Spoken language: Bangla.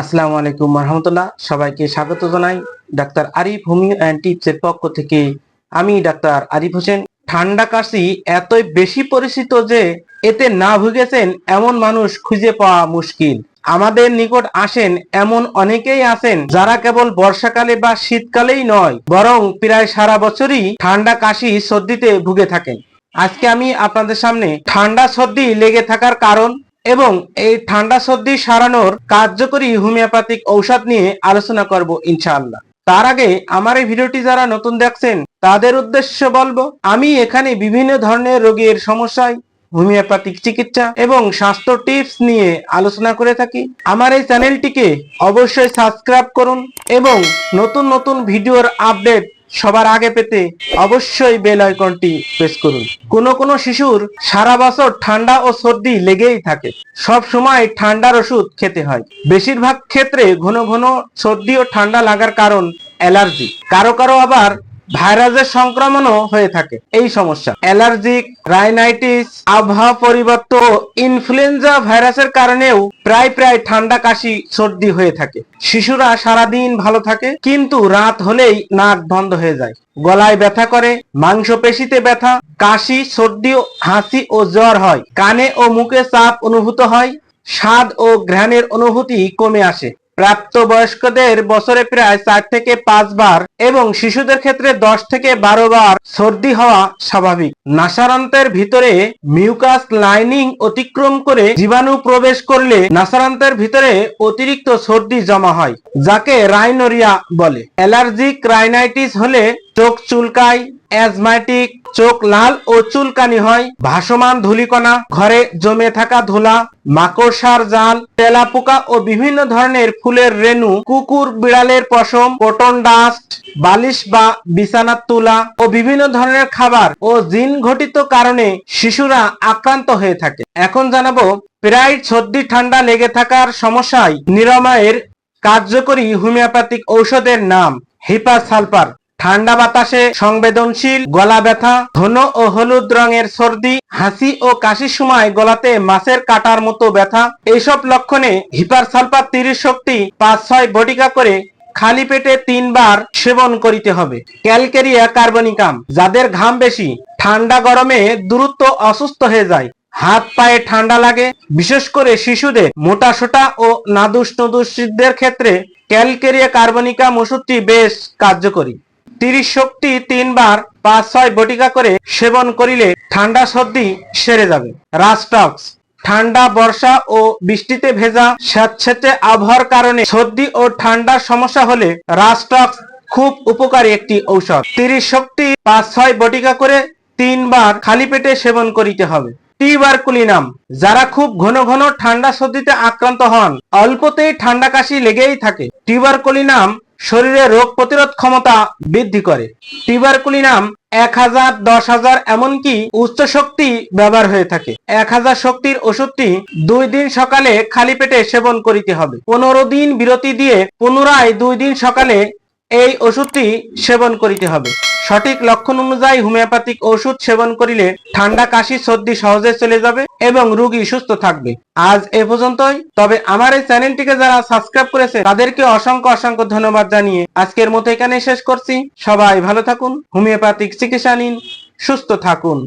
আসসালামু আলাইকুম রহমতুল্লাহ। সবাইকে স্বাগত জানাই ডাক্তার আরিফ হোমিও অ্যান্ড টিপসের পক্ষ থেকে। আমি ডাক্তার আরিফ হোসেন। ঠান্ডা কাশি এতই বেশি পরিচিত যে এতে না ভুগেছেন এমন মানুষ খুঁজে পাওয়া মুশকিল। আমাদের নিকট আসেন এমন অনেকেই আছেন যারা কেবল বর্ষাকালে বা শীতকালেই নয়, বরং প্রায় সারা বছরই ঠান্ডা কাশি সর্দিতে ভুগে থাকেন। আজকে আমি আপনাদের সামনে ঠান্ডা সর্দি লেগে থাকার কারণ এবং এই ঠান্ডা সর্দি সারানোর কার্যকরী হোমিওপ্যাথিক ঔষধ নিয়ে আলোচনা করব ইনশাআল্লাহ। তার আগে আমার এই ভিডিওটি যারা নতুন দেখছেন, তাদের উদ্দেশ্য বলব, আমি এখানে বিভিন্ন ধরনের রোগীর সমস্যায় হোমিওপ্যাথিক চিকিৎসা এবং স্বাস্থ্য টিপস নিয়ে আলোচনা করে থাকি। আমার এই চ্যানেলটিকে অবশ্যই সাবস্ক্রাইব করুন এবং নতুন নতুন ভিডিওর আপডেট সবার আগে পেতে অবশ্যই বেল আইকনটি প্রেস করুন। কোনো কোনো শিশুর সারা বছর ঠান্ডা ও সর্দি লেগেই থাকে। সব সময় ঠান্ডার ওষুধ খেতে হয়। বেশিরভাগ ক্ষেত্রে ঘন ঘন সর্দি ও ঠান্ডা লাগার কারণ অ্যালার্জি। কারও কারও আবার ভাইরাসের সংক্রমণও হয়ে থাকে। এই সমস্যা। অ্যালার্জিক, রাইনাইটিস, আবহাওয়া পরিবর্তন ইনফ্লুয়েঞ্জা ভাইরাসের কারণেও প্রায় প্রায় ঠান্ডা কাশি, সর্দি হয়ে থাকে। শিশুরা সারাদিন ভালো থাকে, কিন্তু রাত হলেই নাক বন্ধ হয়ে যায়। গলায় ব্যথা করে, মাংসপেশিতে ব্যথা, কাশি, সর্দি, হাসি ও জ্বর হয়। কানে ও মুখে চাপ অনুভূত হয়, স্বাদ ও ঘ্রাণের অনুভূতি কমে আসে। প্রাপ্ত বয়স্কদের বছরে প্রায় চার থেকে পাঁচ বার এবং শিশুদের ক্ষেত্রে দশ থেকে বারো বার সর্দি হওয়া স্বাভাবিক। নাসারান্তের ভিতরে মিউকাস লাইনিং অতিক্রম করে জীবাণু প্রবেশ করলে নাসারান্তের ভিতরে অতিরিক্ত সর্দি জমা হয়, যাকে রাইনোরিয়া বলে। অ্যালার্জিক রাইনাইটিস হলে চোখ চুলকায় অ্যাজমাটিক চোখ লাল ও চুলকানি হয়, ভাসমান ধূলিকণা, ঘরে জমে থাকা ধুলা, মাকড়সার জাল, তেলাপোকা ও বিভিন্ন ধরনের ফুলের রেণু, কুকুর বিড়ালের পশম, কটন ডাস্ট, বালিশ বা বিছানার তুলা ও বিভিন্ন ধরনের খাবার ও জিন ঘটিত কারণে শিশুরা আক্রান্ত হয়ে থাকে। এখন জানাব, প্রায় সর্দি ঠান্ডা লেগে থাকার সমস্যায় নিরাময়ের কার্যকরী হোমিওপ্যাথিক ঔষধের নাম হিপা সালফার। ঠান্ডা বাতাসে সংবেদনশীল, গলা ব্যথা, ঘন ও হলুদ রঙের সর্দি, হাসি ও কাশির সময় গলাতে মাছের কাটার মতো ব্যথা। এইসব লক্ষণে হিপার সালফার তিরিশ শক্তি পাঁচ ছয় বটিকা করে খালি পেটে তিনবার সেবন করিতে হবে। ক্যালকেরিয়া কার্বনিকাম, যাদের ঘাম বেশি, ঠান্ডা গরমে দ্রুত অসুস্থ হয়ে যায়। হাত পায়ে ঠান্ডা লাগে, বিশেষ করে শিশুদের, মোটা সোটা ও নাদুস নদুসদের ক্ষেত্রে ক্যালকেরিয়া কার্বনিকাম ওষুধটি বেশ কার্যকরী। তিরিশ শক্তি তিনবার পাঁচ ছয় বটিকা করে সেবন করিলে ঠান্ডা সর্দি সেরে যাবে। রাস্টক্স ঠান্ডা বর্ষা ও বৃষ্টিতে ভেজা স্যাঁতস্যাঁতে আবহাওয়ার কারণে সর্দি ও ঠান্ডার সমস্যা হলে রাস্টক্স খুব উপকারী একটি ঔষধ। তিরিশ শক্তি পাঁচ ছয় বটিকা করে তিনবার খালি পেটে সেবন করিতে হবে। টিবারকুলিনাম, যারা খুব ঘন ঘন ঠান্ডা সর্দিতে আক্রান্ত হন, অল্পতেই ঠান্ডা কাশি লেগেই থাকে। টিবারকুলিনাম শরীরে রোগ প্রতিরোধ ক্ষমতা বৃদ্ধি করে। টিবারকুলিনাম এক হাজার, দশ হাজার এমনকি উচ্চ শক্তি ব্যবহার হয়ে থাকে। এক হাজার শক্তির ওষুধটি দুই দিন সকালে খালি পেটে সেবন করিতে হবে। পনেরো দিন বিরতি দিয়ে পুনরায় দুই দিন সকালে এই ওষুধটি সেবন করিতে হবে। সঠিক লক্ষণ অনুযায়ী হোমিওপ্যাথিক ওষুধ সেবন করিলে ঠান্ডা কাশি, সর্দি সহজে চলে যাবে এবং রুগী সুস্থ থাকবে। আজ এ পর্যন্তই। তবে আমার এই চ্যানেলটিকে যারা সাবস্ক্রাইব করেছে, তাদেরকে অসংখ্য অসংখ্য ধন্যবাদ জানিয়ে আজকের মতো এখানে শেষ করছি। সবাই ভালো থাকুন, হোমিওপ্যাথিক চিকিৎসা নিন, সুস্থ থাকুন।